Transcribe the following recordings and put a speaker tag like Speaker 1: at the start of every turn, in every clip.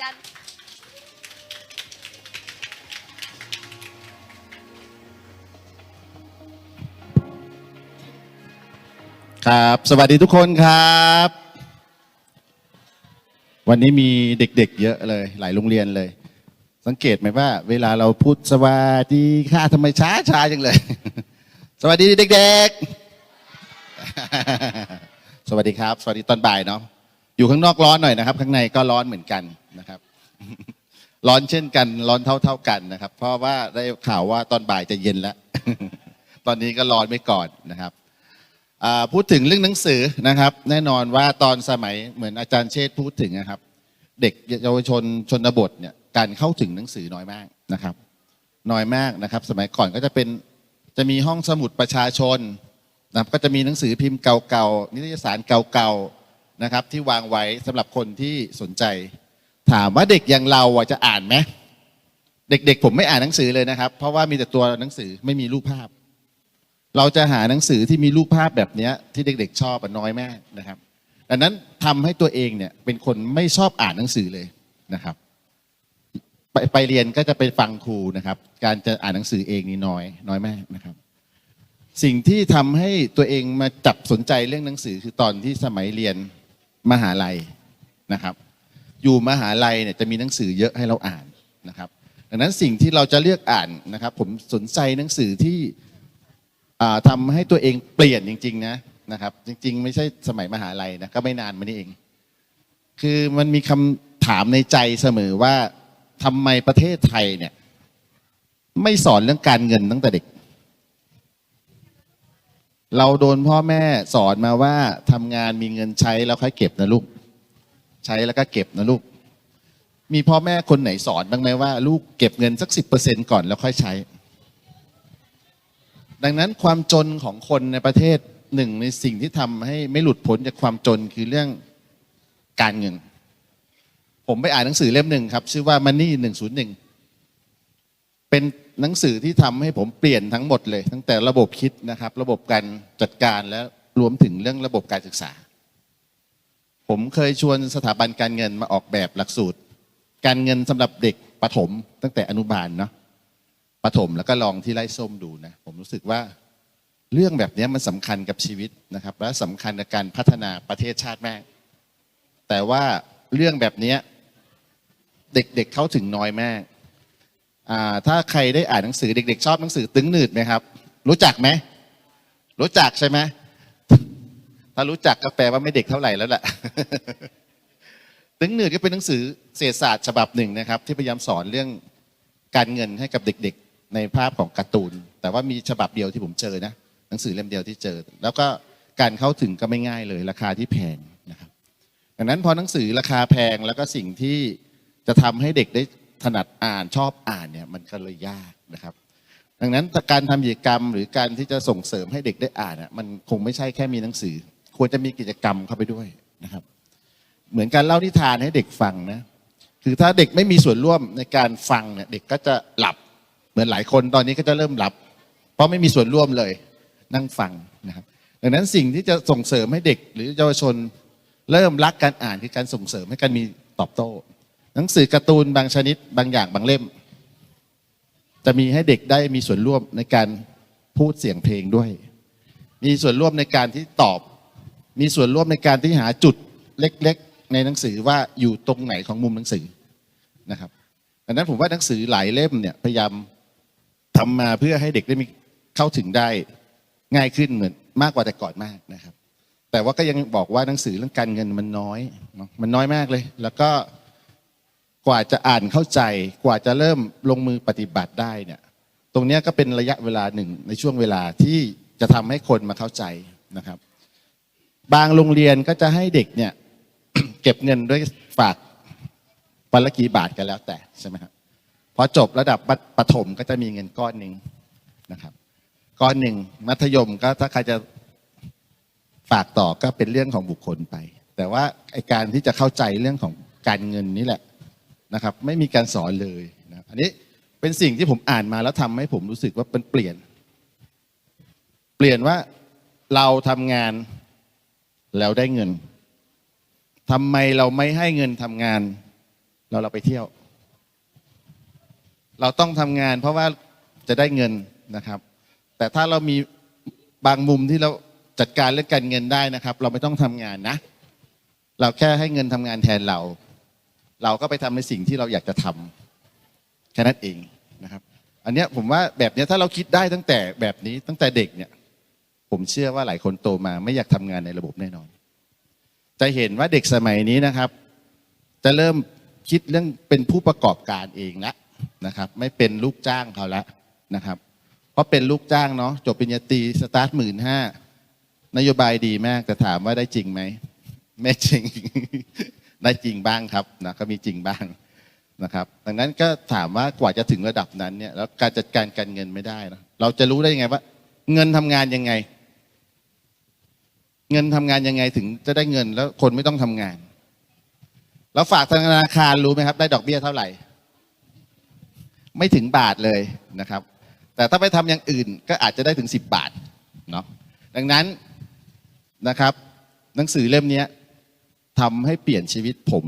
Speaker 1: อาจารย์
Speaker 2: ครับสวัสดีทุกคนครับ วันนี้มีเด็กๆ เยอะเลย หลายโรงเรียนเลย สังเกตไหมว่า เวลาเราพูดสวัสดีค่ะทำไมช้าช้าจังเลย สวัสดีเด็กๆ สวัสดีครับ สวัสดีตอนบ่ายเนาะอยู่ข้างนอกร้อนหน่อยนะครับ ข้างในก็ร้อนเหมือนกัน นะครับ ร้อนเช่นกัน ร้อนเท่าๆกันนะครับ เพราะว่าได้ข่าวว่าตอนบ่ายจะเย็นแล้ว ตอนนี้ก็ร้อนไม่ก่อนนะครับพูดถึงเรื่องหนังสือนะครับ แน่นอนว่าตอนสมัยเหมือนอาจารย์เชษพูดถึงนะครับ เด็กเยาวชนชนบทเนี่ยการเข้าถึงหนังสือน้อยมากนะครับ น้อยมากนะครับ สมัยก่อนก็จะเป็นจะมีห้องสมุดประชาชนนะก็จะมีหนังสือพิมพ์เก่าๆนิตยสารเก่าๆนะครับ ที่วางไว้สำหรับคนที่สนใจ ถามว่าเด็กอย่างเราอะจะอ่านไหมเด็กๆผมไม่อ่านหนังสือเลยนะครับ เพราะว่ามีแต่ตัวหนังสือไม่มีรูปภาพ เราจะหาหนังสือที่มีรูปภาพแบบนี้ที่เด็ก ๆ ชอบน้อยมากนะครับดังนั้นทำให้ตัวเองเนี่ยเป็นคนไม่ชอบอ่านหนังสือเลยนะครับ ไปไปเรียนก็จะไปฟังครูนะครับ การจะอ่านหนังสือเองนี่น้อยน้อยมากนะครับ สิ่งที่ทำให้ตัวเองมาจับสนใจเรื่องหนังสือคือตอนที่สมัยเรียนมหาลัยนะครับ อยู่มหาลัยเนี่ยจะมีหนังสือเยอะให้เราอ่านนะครับ ดังนั้นสิ่งที่เราจะเลือกอ่านนะครับ ผมสนใจหนังสือที่อ่าทำให้ตัวเองเปลี่ยนจริง ๆ นะนะครับ จริง ๆ ไม่ใช่สมัยมหาลัยนะก็ไม่นานมานี้เอง คือมันมีคำถามในใจเสมอว่าทำไมประเทศไทยเนี่ย ไม่สอนเรื่องการเงินตั้งแต่เด็ก เราโดนพ่อแม่สอนมาว่าทำงานมีเงินใช้แล้วค่อยเก็บนะลูก ใช้แล้วก็เก็บนะลูก มีพ่อแม่คนไหนสอนบ้างไหมว่า ลูกเก็บเงินสักสิบเปอร์เซ็นก่อนแล้วค่อยใช้ ดังนั้นความจนของคนในประเทศหนึ่งในสิ่งที่ทำให้ไม่หลุดพ้นจากความจนคือเรื่องการเงิน ผมไปอ่านหนังสือเล่มหนึ่งครับ ชื่อว่า Money 101 เป็นหนังสือที่ทำให้ผมเปลี่ยนทั้งหมดเลย ตั้งแต่ระบบคิดนะครับ ระบบการจัดการและรวมถึงเรื่องระบบการศึกษา ผมเคยชวนสถาบันการเงินมาออกแบบหลักสูตร การเงินสำหรับเด็กประถม ตั้งแต่อนุบาลเนาะประถมแล้วก็ลองที่ไร่ส้มดูนะผมรู้สึกว่าเรื่องแบบนี้มันสำคัญกับชีวิตนะครับ และสำคัญในการพัฒนาประเทศชาติมาก แต่ว่าเรื่องแบบนี้เด็กๆเข้าถึงน้อยมากอ่ถ้าใครได้อ่านหนังสือเด็ก ๆ ชอบหนังสือตึงหนืดไหมครับ รู้จักไหมรู้จักใช่ไหม ถ้ารู้จักก็แปลว่าไม่เด็กเท่าไหร่แล้วแหละตึงหนืดก็เป็นหนังสือเศรษฐศาสตร์ฉบับหนึ่งนะครับ ที่พยายามสอนเรื่องการเงินให้กับเด็กๆ ในภาพของการ์ตูน แต่ว่ามีฉบับเดียวที่ผมเจอนะหนังสือเล่มเดียวที่เจอ แล้วก็การเข้าถึงก็ไม่ง่ายเลยราคาที่แพงนะครับดังนั้นพอหนังสือราคาแพงแล้วก็สิ่งที่จะทำให้เด็กได้ถนัดอ่านชอบอ่านเนี่ยมันก็เลยยากนะครับ ดังนั้นการทำกิจกรรมหรือการที่จะส่งเสริมให้เด็กได้อ่านอะมันคงไม่ใช่แค่มีหนังสือ ควรจะมีกิจกรรมเข้าไปด้วยนะครับ เหมือนการเล่านิทานให้เด็กฟังนะคือถ้าเด็กไม่มีส่วนร่วมในการฟังเนี่ยเด็กก็จะหลับ เหมือนหลายคนตอนนี้ก็จะเริ่มหลับ เพราะไม่มีส่วนร่วมเลยนั่งฟังนะครับ ดังนั้นสิ่งที่จะส่งเสริมให้เด็กหรือเยาวชนเริ่มรักการอ่านคือการส่งเสริมให้การมีตอบโต้ หนังสือการ์ตูนบางชนิดบางอย่างบางเล่ม จะมีให้เด็กได้มีส่วนร่วมในการพูดเสียงเพลงด้วย มีส่วนร่วมในการที่ตอบ มีส่วนร่วมในการที่หาจุดเล็กๆ ในหนังสือว่าอยู่ตรงไหนของมุมหนังสือนะครับดังนั้นผมว่าหนังสือหลายเล่มเนี่ยพยายามทำมาเพื่อให้เด็กได้มีเข้าถึงได้ง่ายขึ้นเหมือนมากกว่าแต่ก่อนมากนะครับ แต่ว่าก็ยังบอกว่าหนังสือเรื่องการเงินมันน้อย มันน้อยมากเลย แล้วก็กว่าจะอ่านเข้าใจกว่าจะเริ่มลงมือปฏิบัติได้เนี่ยตรงนี้ก็เป็นระยะเวลาหนึ่งในช่วงเวลาที่จะทำให้คนมาเข้าใจนะครับ บางโรงเรียนก็จะให้เด็กเนี่ย เก็บเงินด้วยฝากวันละกี่บาทกันแล้วแต่ใช่ไหมครับพอจบระดับประถมก็จะมีเงินก้อนหนึ่งนะครับ ก้อนหนึ่งมัธยมก็ถ้าใครจะฝากต่อก็เป็นเรื่องของบุคคลไป แต่ว่าไอการที่จะเข้าใจเรื่องของการเงินนี่แหละนะครับ ไม่มีการสอนเลยนะอันนี้เป็นสิ่งที่ผมอ่านมาแล้วทำให้ผมรู้สึกว่าเป็นเปลี่ยน เปลี่ยนว่าเราทำงาน แล้วได้เงินทำไมเราไม่ให้เงินทำงานแล้วเราไปเที่ยว เราต้องทำงานเพราะว่าจะได้เงินนะครับ แต่ถ้าเรามีบางมุมที่เราจัดการเรื่องการเงินได้นะครับ เราไม่ต้องทำงานนะ เราแค่ให้เงินทำงานแทนเรา เราก็ไปทำในสิ่งที่เราอยากจะทำแค่นั้นเองนะครับ อันเนี้ยผมว่าแบบเนี้ยถ้าเราคิดได้ตั้งแต่แบบนี้ตั้งแต่เด็กเนี่ย ผมเชื่อว่าหลายคนโตมาไม่อยากทำงานในระบบแน่นอน จะเห็นว่าเด็กสมัยนี้นะครับ จะเริ่มคิดเรื่องเป็นผู้ประกอบการเองละนะครับ ไม่เป็นลูกจ้างเขาละนะครับ เพราะเป็นลูกจ้างเนาะจบปริญญาตรีสตาร์ทหมื่นห้านโยบายดีมากแต่ถามว่าได้จริงไหมไม่จริงได้จริงบ้างครับนะก็มีจริงบ้างนะครับ ดังนั้นก็ถามว่ากว่าจะถึงระดับนั้นเนี่ยแล้วการจัดการการเงินไม่ได้นะเราจะรู้ได้ยังไงว่า เงินทำงานยังไง เงินทำงานยังไงถึงจะได้เงินแล้วคนไม่ต้องทำงาน แล้วฝากธนาคารรู้ไหมครับ ได้ดอกเบี้ยเท่าไหร่ ไม่ถึงบาทเลยนะครับ แต่ถ้าไปทำอย่างอื่นก็อาจจะได้ถึง 10 บาทเนาะดังนั้นนะครับ หนังสือเล่มนี้ทำให้เปลี่ยนชีวิตผม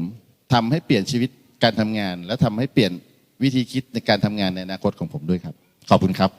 Speaker 2: ทำให้เปลี่ยนชีวิตการทำงาน และทำให้เปลี่ยนวิธีคิดในการทำงานในอนาคตของผมด้วยครับ ขอบคุณครับ